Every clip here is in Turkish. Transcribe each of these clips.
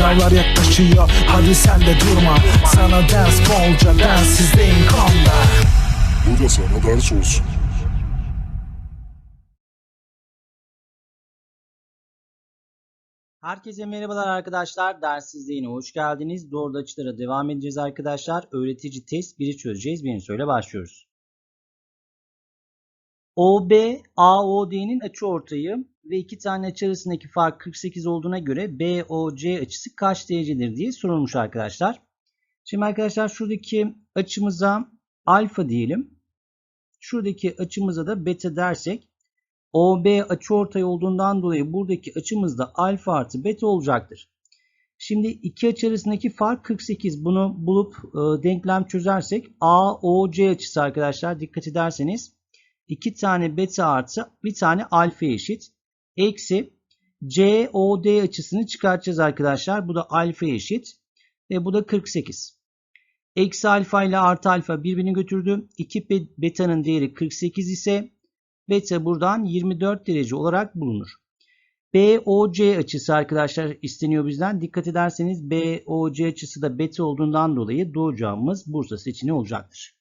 Sınavlar yaklaşıyor hadi sen de durma Sana ders bolca densizliğin konda Bu da sana ders olsun. Herkese merhabalar arkadaşlar. Derssizliğine hoş geldiniz. Doğru açılara devam edeceğiz arkadaşlar. Öğretici test 1'i çözeceğiz. Birinci soruyla başlıyoruz. OB, AOD'nin açıortayı ve iki tane açı arasındaki fark 48 olduğuna göre BOC açısı kaç derecedir diye sorulmuş arkadaşlar. Şimdi arkadaşlar şuradaki açımıza alfa diyelim. Şuradaki açımıza da beta dersek OB açıortay olduğundan dolayı buradaki açımız da alfa artı beta olacaktır. Şimdi iki açı arasındaki fark 48. Bunu bulup e, denklem çözersek AOC açısı arkadaşlar dikkat ederseniz 2 tane beta artı bir tane alfa eşit. Eksi COD açısını çıkartacağız arkadaşlar. Bu da alfa eşit. Ve bu da 48. Eksi alfa ile artı alfa birbirini götürdü. 2 beta'nın değeri 48 ise beta buradan 24 derece olarak bulunur. BOC açısı arkadaşlar isteniyor bizden. Dikkat ederseniz BOC açısı da beta olduğundan dolayı doğru cevabımız Bursa seçeneği olacaktır.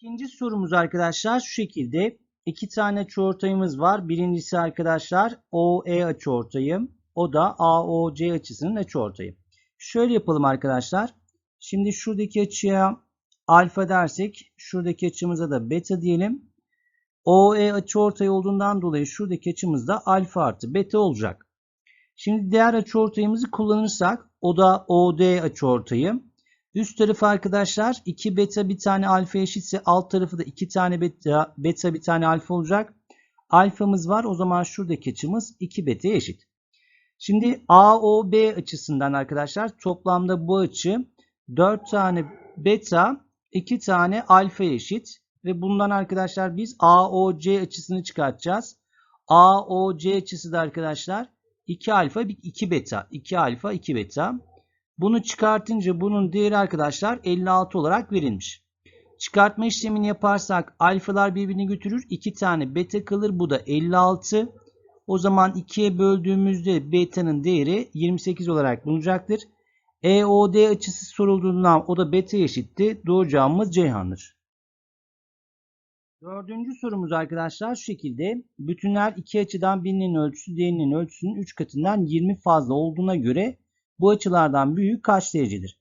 İkinci sorumuz arkadaşlar şu şekilde. iki tane açıortayımız var. Birincisi arkadaşlar OE açıortayı. O da AOC açısının açıortayı. Şöyle yapalım arkadaşlar. Şimdi şuradaki açıya alfa dersek şuradaki açımıza da beta diyelim. OE açıortay olduğundan dolayı şuradaki açımız da alfa artı beta olacak. Şimdi diğer açıortayımızı kullanırsak o da OD açıortayı. Üst tarafı arkadaşlar 2 beta bir tane alfa eşitse alt tarafı da 2 tane beta, beta bir tane alfa olacak. Alfamız var o zaman şuradaki açımız 2 beta eşit. Şimdi AOB açısından arkadaşlar toplamda bu açı 4 tane beta 2 tane alfa eşit. Ve bundan arkadaşlar biz AOC açısını çıkartacağız. AOC açısı da arkadaşlar 2 alfa 2 beta. 2 alfa 2 beta. Bunu çıkartınca bunun değeri arkadaşlar 56 olarak verilmiş. Çıkartma işlemini yaparsak alfalar birbirini götürür. 2 tane beta kalır. Bu da 56. O zaman 2'ye böldüğümüzde beta'nın değeri 28 olarak bulunacaktır. EOD açısı sorulduğundan o da beta eşitti. Doğru cevabımız Ceyhan'dır. Dördüncü sorumuz arkadaşlar şu şekilde. Bütünler iki açıdan birinin ölçüsü diğerinin ölçüsünün 3 katından 20 fazla olduğuna göre bu açılardan büyük kaç derecedir?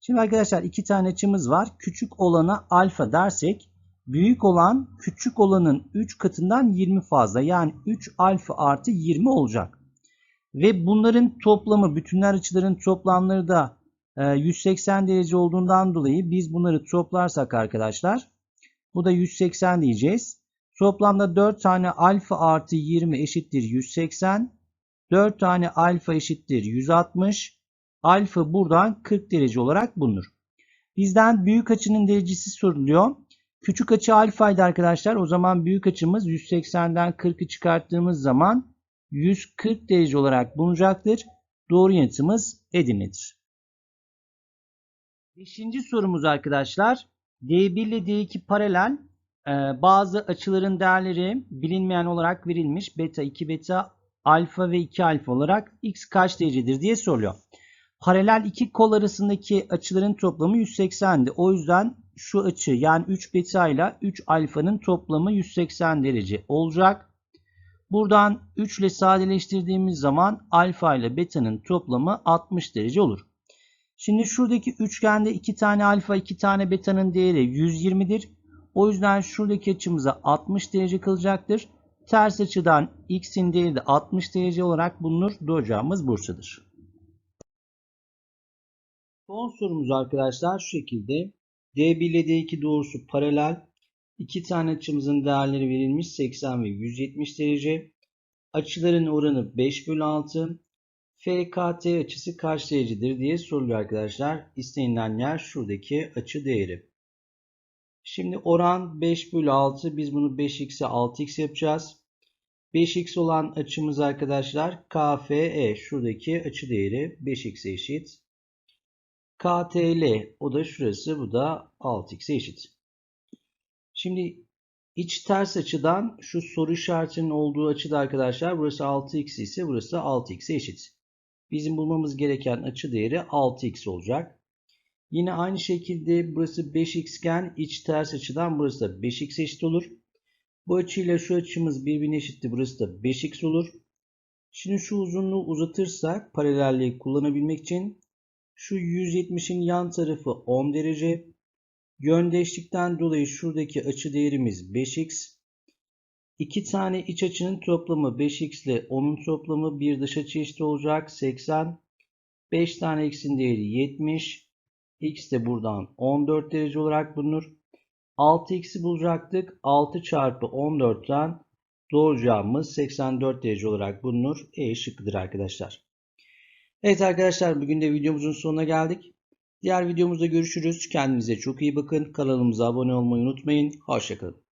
Şimdi arkadaşlar iki tane açımız var. Küçük olana alfa dersek büyük olan küçük olanın 3 katından 20 fazla. Yani 3 alfa artı 20 olacak. Ve bunların toplamı bütünler açıların toplamları da 180 derece olduğundan dolayı biz bunları toplarsak arkadaşlar bu da 180 diyeceğiz. Toplamda 4 tane alfa artı 20 eşittir 180. 4 tane alfa eşittir 160. Alfa buradan 40 derece olarak bulunur. Bizden büyük açının derecesi soruluyor. Küçük açı alfaydı arkadaşlar. O zaman büyük açımız 180'den 40'ı çıkarttığımız zaman 140 derece olarak bulunacaktır. Doğru yanıtımız Edirne'dir. Beşinci sorumuz arkadaşlar. D1 ile D2 paralel bazı açıların değerleri bilinmeyen olarak verilmiş. Beta 2 beta alfa ve 2 alfa olarak x kaç derecedir diye soruluyor. Paralel iki kol arasındaki açıların toplamı 180'di. O yüzden şu açı yani 3 beta ile 3 alfanın toplamı 180 derece olacak. Buradan 3 ile sadeleştirdiğimiz zaman alfa ile beta'nın toplamı 60 derece olur. Şimdi şuradaki üçgende 2 tane alfa 2 tane beta'nın değeri 120'dir. O yüzden şuradaki açımıza 60 derece kalacaktır. Ters açıdan x'in değeri de 60 derece olarak bulunur. Doğru cevabımız Bursa'dır. Son sorumuz arkadaşlar şu şekilde. D1 ile D2 doğrusu paralel. İki tane açımızın değerleri verilmiş 80 ve 170 derece. Açıların oranı 5 bölü 6. FKT açısı kaç derecedir diye soruluyor arkadaşlar. İstenilen yer şuradaki açı değeri. Şimdi oran 5 bölü 6. Biz bunu 5x'e 6x yapacağız. 5x olan açımız arkadaşlar KFE şuradaki açı değeri 5x eşit. KTL o da şurası bu da 6x eşit. Şimdi iç ters açıdan şu soru işaretinin olduğu açıda arkadaşlar burası 6x ise burası 6x'e eşit. Bizim bulmamız gereken açı değeri 6x olacak. Yine aynı şekilde burası 5x iken iç ters açıdan burası da 5x eşit olur. Bu açıyla şu açımız birbirine eşitti. Burası da 5x olur. Şimdi şu uzunluğu uzatırsak paralelliği kullanabilmek için şu 170'in yan tarafı 10 derece. Yöndeşlikten dolayı şuradaki açı değerimiz 5x. 2 tane iç açının toplamı 5x ile 10'un toplamı bir dış açı eşit olacak 80. 5 tane x'in değeri 70. x de buradan 14 derece olarak bulunur. 6x'i bulacaktık. 6 çarpı 14'ten doğru cevabımız 84 derece olarak bulunur. E şıkkıdır arkadaşlar. Evet arkadaşlar bugün de videomuzun sonuna geldik. Diğer videomuzda görüşürüz. Kendinize çok iyi bakın. Kanalımıza abone olmayı unutmayın. Hoşçakalın.